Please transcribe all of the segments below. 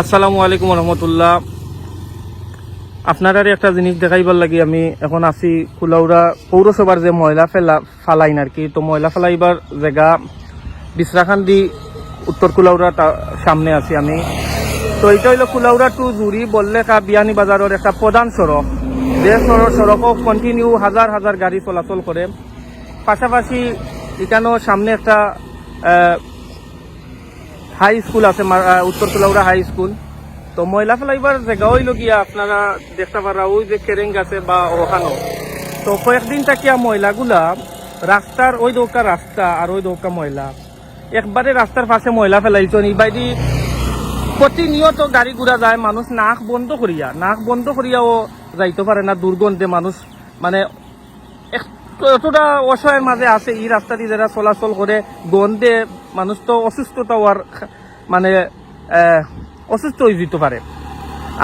আসসালামু আলাইকুম রহমতুল্লাহ। আপনার একটা জিনিস দেখাইবার লাগি, আমি এখন আছি কুলাউড়া পৌরসভার যে ময়লা ফেলা ফালাইন আর কি। তো ময়লা ফেলাইবার জায়গা বিশ্রাখান্দি উত্তর কুলাউড়া সামনে আছি আমি। তো এটা হইল কুলাউড়া টু জুড়ি বললেখা বিয়ানি বাজারের একটা প্রধান সড়ক। যে সড়ক সড়কও কন্টিনিউ হাজার হাজার গাড়ি চলাচল করে। পাশাপাশি এখানেও সামনে একটা হাই স্কুল আছে উত্তর কুলাউড়া হাই স্কুল তো ময়লা ফেলাইবার জায়গা হইল গিয়া আপনারা দেখতে পারা ওই যে কেরেং আছে বা ওখানো। তো কয়েকদিন থাকিয়া ময়লাগুলা রাস্তার ওই দৌকা রাস্তা আর ওই দৌকা ময়লা একবারে রাস্তার পাশে ময়লা ফেলাইছেন ইবাইদি প্রতিনিয়ত গাড়ি ঘোড়া যায় মানুষ নাক বন্ধ করিয়া নাক বন্ধ করিয়াও যাইতে পারে না দুর্গন্ধে মানুষ মানে এতটা অসহায়ের মাঝে আছে এই রাস্তা দিয়ে যারা চলাচল করে গন্ধে মানুষ তো অসুস্থতা হওয়ার মানে অসুস্থ হয়ে যেতে পারে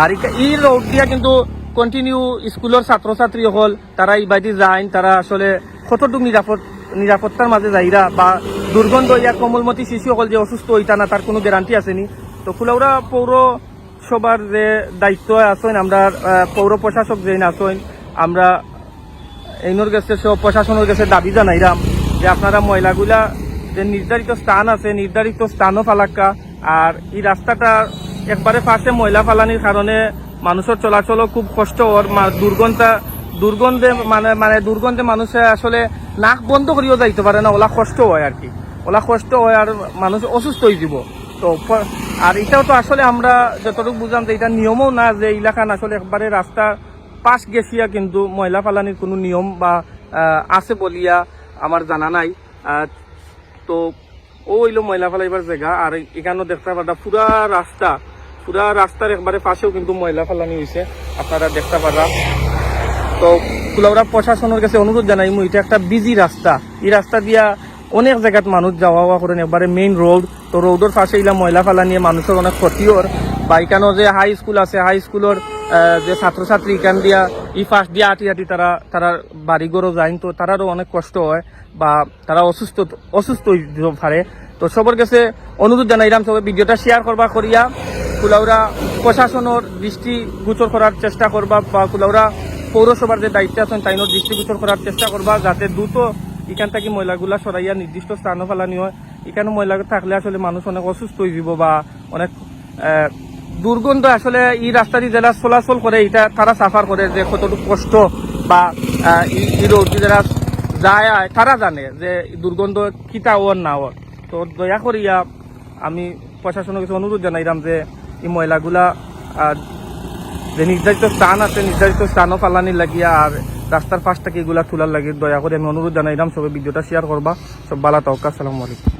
আর এই রোড দিয়া কিন্তু কন্টিনিউ স্কুলের ছাত্রছাত্রী হল তারা ইবাদি যায় তারা আসলে কতটুকু নিরাপদ নিরাপত্তার মাঝে যাইরা বা দুর্গন্ধ ইয়া কোমলমতি শিশু হল যে অসুস্থ হইতা না তার কোনো গ্যারান্টি আসেনি তো ফুলাউড়া পৌরসভার যে দায়িত্ব আছেন, আমরা পৌর প্রশাসক যেন আছেন, আমরা এইনোর কাছে সব প্রশাসনের কাছে দাবি জানাইরাম যে আপনারা ময়লাগুলা যে নির্ধারিত স্থান আছে নির্ধারিত স্থানও ফালাক্কা। আর এই রাস্তাটা একবারে পাশে ময়লা ফালানির কারণে মানুষের চলাচলও খুব কষ্ট। ওর দুর্গন্ধা দুর্গন্ধে মানে মানে দুর্গন্ধে মানুষে আসলে নাক বন্ধ করিও যাইতে পারে না, ওলা কষ্ট হয় আর কি। ওলা কষ্ট হয় আর মানুষ অসুস্থ হয়ে যাব তো আর এটাও তো আসলে আমরা যতটুকু বুঝলাম যে এটা নিয়মও না যে এলাকান আসলে একবারে রাস্তা পাশ গেছিয়া কিন্তু ময়লা ফালানির কোনো নিয়ম বা আছে বলিয়া আমার জানা নাই। তো ও হইল ময়লা ফেলাইবার জায়গা আর এখানেও দেখতে পারা পুরা রাস্তা, পুরা রাস্তার একবারে পাশেও কিন্তু ময়লা ফেলানি হয়েছে আপনারা দেখতে পারা তো কুলাউড়া প্রশাসনের কাছে অনুরোধ জানাই মু এটা একটা বিজি রাস্তা। এই রাস্তা দিয়া অনেক জায়গাত মানুষ যাওয়া আওয়া করেন, একবারে মেইন রোড তো রোডের পাশে ইলা ময়লা ফেলা নিয়ে মানুষের অনেক ক্ষতিওর বা এখানেও যে হাই স্কুল আছে হাই স্কুলের যে ছাত্রছাত্রী এখান দিয়া ই ফাঁস দিয়া আটি আটি তারা তারা বাড়িঘরও যায় তো তারারও অনেক কষ্ট হয় বা তারা অসুস্থ অসুস্থ পারে। তো সবার কাছে অনুরোধ জানাইলাম সবাই ভিডিওটা শেয়ার করবা, করিয়া কুলাউড়া প্রশাসনের দৃষ্টি গোচর করার চেষ্টা করবা বা কুলাউড়া পৌরসভার যে দায়িত্বে আছেন তাইনোর দৃষ্টিগোচর করার চেষ্টা করবা যাতে দ্রুত এখান থেকে ময়লাগুলা সরাইয়া নির্দিষ্ট স্থানও ফেলানি হয়। এখানে ময়লা থাকলে আসলে মানুষ অনেক অসুস্থ হয়ে যাব বা অনেক দুর্গন্ধ আসলে এই রাস্তা দিয়ে যারা চলাচল করে, এটা তারা সাফার করে যে কতটুকু কষ্ট বা এই- রোড যারা যায় তারা জানে যে দুর্গন্ধ কিতা ওর না ওর। তো দয়া করিয়া আমি প্রশাসনের কিছু অনুরোধ জানাইলাম যে এই ময়লাগুলা যে নির্ধারিত স্থান আছে, নির্ধারিত স্থানও ফালানি লাগিয়া আর রাস্তার পাশ থেকে এগুলা তোলার লাগে, দয়া করে আমি অনুরোধ জানাইলাম। সবাই ভিডিওটা শেয়ার করবা। সব বালা তাওকা আসসালামু আলাইকুম।